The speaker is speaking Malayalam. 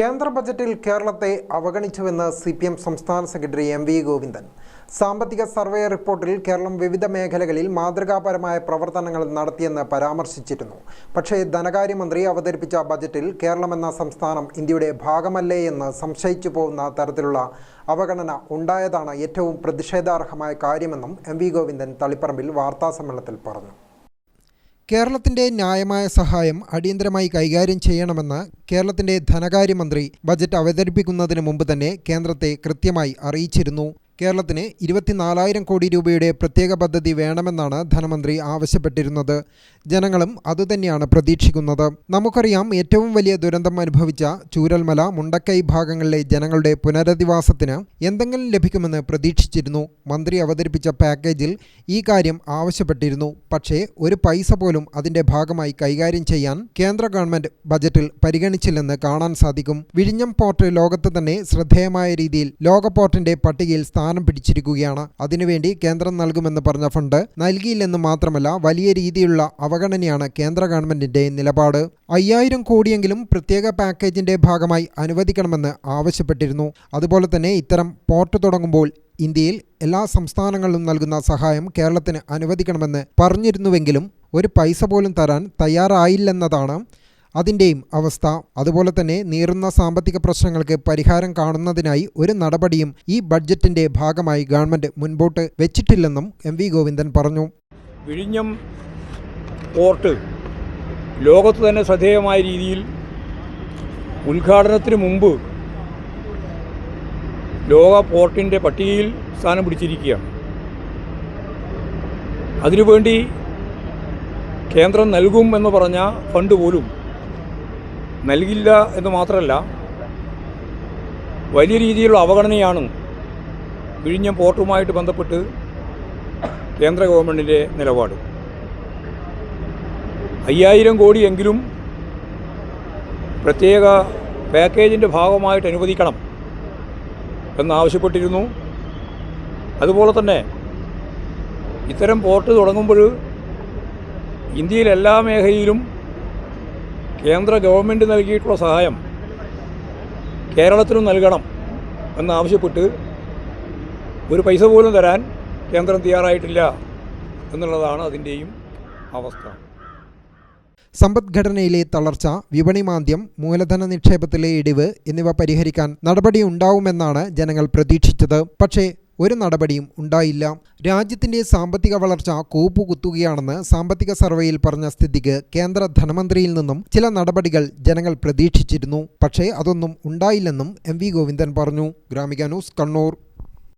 കേന്ദ്ര ബജറ്റിൽ കേരളത്തെ അവഗണിച്ചുവെന്ന് സി പി എം സംസ്ഥാന സെക്രട്ടറി എം വി ഗോവിന്ദൻ. സാമ്പത്തിക സർവേ റിപ്പോർട്ടിൽ കേരളം വിവിധ മേഖലകളിൽ മാതൃകാപരമായ പ്രവർത്തനങ്ങൾ നടത്തിയെന്ന് പരാമർശിച്ചിരുന്നു. പക്ഷേ ധനകാര്യമന്ത്രി അവതരിപ്പിച്ച ബജറ്റിൽ കേരളമെന്ന സംസ്ഥാനം ഇന്ത്യയുടെ ഭാഗമല്ലേ എന്ന് സംശയിച്ചു പോകുന്ന തരത്തിലുള്ള അവഗണന ഉണ്ടായതാണ് ഏറ്റവും പ്രതിഷേധാർഹമായ കാര്യമെന്നും എം വി ഗോവിന്ദൻ തളിപ്പറമ്പിൽ വാർത്താസമ്മേളനത്തിൽ പറഞ്ഞു. കേരളത്തിന്റെ ന്യായമായ സഹായം അടിയന്തരമായി കൈകാര്യം ചെയ്യണമെന്ന് കേരളത്തിന്റെ ധനകാര്യമന്ത്രി ബജറ്റ് അവതരിപ്പിക്കുന്നതിന് മുമ്പ് തന്നെ കേന്ദ്രത്തെ കൃത്യമായി അറിയിച്ചിരുന്നു. കേരളത്തിന് ഇരുപത്തിനാലായിരം കോടി രൂപയുടെ പ്രത്യേക പദ്ധതി വേണമെന്നാണ് ധനമന്ത്രി ആവശ്യപ്പെട്ടിരുന്നത്. ജനങ്ങളും അതുതന്നെയാണ് പ്രതീക്ഷിക്കുന്നത്. നമുക്കറിയാം ഏറ്റവും വലിയ ദുരന്തം അനുഭവിച്ച ചൂരൽമല മുണ്ടക്കൈ ഭാഗങ്ങളിലെ ജനങ്ങളുടെ പുനരധിവാസത്തിന് എന്തെങ്കിലും ലഭിക്കുമെന്ന് പ്രതീക്ഷിച്ചിരുന്നു. മന്ത്രി അവതരിപ്പിച്ച പാക്കേജിൽ ഈ കാര്യം ആവശ്യപ്പെട്ടിരുന്നു. പക്ഷേ ഒരു പൈസ പോലും അതിന്റെ ഭാഗമായി കൈകാര്യം ചെയ്യാൻ കേന്ദ്ര ഗവൺമെന്റ് ബജറ്റിൽ പരിഗണിച്ചില്ലെന്ന് കാണാൻ സാധിക്കും. വിഴിഞ്ഞം പോർട്ട് ലോകത്ത് തന്നെ ശ്രദ്ധേയമായ രീതിയിൽ ലോക പോർട്ടിന്റെ പട്ടികയിൽ സ്ഥാനം പിടിച്ചിരിക്കുകയാണ്. അതിനുവേണ്ടി കേന്ദ്രം നൽകുമെന്ന് പറഞ്ഞ ഫണ്ട് നൽകിയില്ലെന്ന് മാത്രമല്ല വലിയ രീതിയിലുള്ള അവഗണനയാണ് കേന്ദ്ര ഗവൺമെന്റിന്റെ നിലപാട്. അയ്യായിരം കോടിയെങ്കിലും പ്രത്യേക പാക്കേജിന്റെ ഭാഗമായി അനുവദിക്കണമെന്ന് ആവശ്യപ്പെട്ടിരുന്നു. അതുപോലെ തന്നെ ഇത്തരം പോർട്ട് തുടങ്ങുമ്പോൾ ഇന്ത്യയിൽ എല്ലാ സംസ്ഥാനങ്ങളിലും നൽകുന്ന സഹായം കേരളത്തിന് അനുവദിക്കണമെന്ന് പറഞ്ഞിരുന്നുവെങ്കിലും ഒരു പൈസ പോലും തരാൻ തയ്യാറായില്ലെന്നതാണ് അതിന്റെയും അവസ്ഥ. അതുപോലെ തന്നെ നീറുന്ന സാമ്പത്തിക പ്രശ്നങ്ങൾക്ക് പരിഹാരം കാണുന്നതിനായി ഒരു നടപടിയും ഈ ബഡ്ജറ്റിന്റെ ഭാഗമായി ഗവൺമെന്റ് മുൻപോട്ട് വെച്ചിട്ടില്ലെന്നും എം വി ഗോവിന്ദൻ പറഞ്ഞു. വിഴിഞ്ഞം പോർട്ട് ലോകത്ത് തന്നെ ശ്രദ്ധേയമായ രീതിയിൽ ഉദ്ഘാടനത്തിന് മുമ്പ് ലോക പോർട്ടിന്റെ പട്ടികയിൽ സ്ഥാനം പിടിച്ചിരിക്കുകയാണ്. അതിനുവേണ്ടി കേന്ദ്രം നൽകും എന്ന് പറഞ്ഞ ഫണ്ട് പോലും നൽകില്ല എന്ന് മാത്രമല്ല വലിയ രീതിയിലുള്ള അവഗണനയാണ് വിഴിഞ്ഞം പോർട്ടുമായിട്ട് ബന്ധപ്പെട്ട് കേന്ദ്ര ഗവൺമെന്റിന്റെ നിലപാട്. അയ്യായിരം കോടിയെങ്കിലും പ്രത്യേക പാക്കേജിന്റെ ഭാഗമായിട്ട് അനുവദിക്കണം എന്നാവശ്യപ്പെട്ടിരുന്നു. അതുപോലെ തന്നെ ഇത്തരം പോർട്ട് തുടങ്ങുമ്പോൾ ഇന്ത്യയിലെല്ലാ മേഖലയിലും കേന്ദ്ര ഗവൺമെന്റ് നൽകിയിട്ടുള്ള സഹായം കേരളത്തിനും നൽകണം എന്നാവശ്യപ്പെട്ട് ഒരു പൈസ പോലും തരാൻ കേന്ദ്രം തയ്യാറായിട്ടില്ല എന്നുള്ളതാണ് അതിന്റെയും അവസ്ഥ. സമ്പദ്ഘടനയിലെ തളർച്ച വിപണി മാന്ദ്യം മൂലധന നിക്ഷേപത്തിലെ ഇടിവ് എന്നിവ പരിഹരിക്കാൻ നടപടിയുണ്ടാവുമെന്നാണ് ജനങ്ങൾ പ്രതീക്ഷിച്ചത്. പക്ഷേ ഒരു നടപടിയും ഉണ്ടായില്ല. രാജ്യത്തിന്റെ സാമ്പത്തിക വളർച്ച കൂപ്പുകുത്തുകയാണെന്ന് സാമ്പത്തിക സർവേയിൽ പറഞ്ഞ സ്ഥിതിക്ക് കേന്ദ്ര ധനമന്ത്രിയിൽ നിന്നും ചില നടപടികൾ ജനങ്ങൾ പ്രതീക്ഷിച്ചിരുന്നു. പക്ഷേ അതൊന്നും ഉണ്ടായില്ലെന്നും എം വി ഗോവിന്ദൻ പറഞ്ഞു. ഗ്രാമിക ന്യൂസ് കണ്ണൂർ.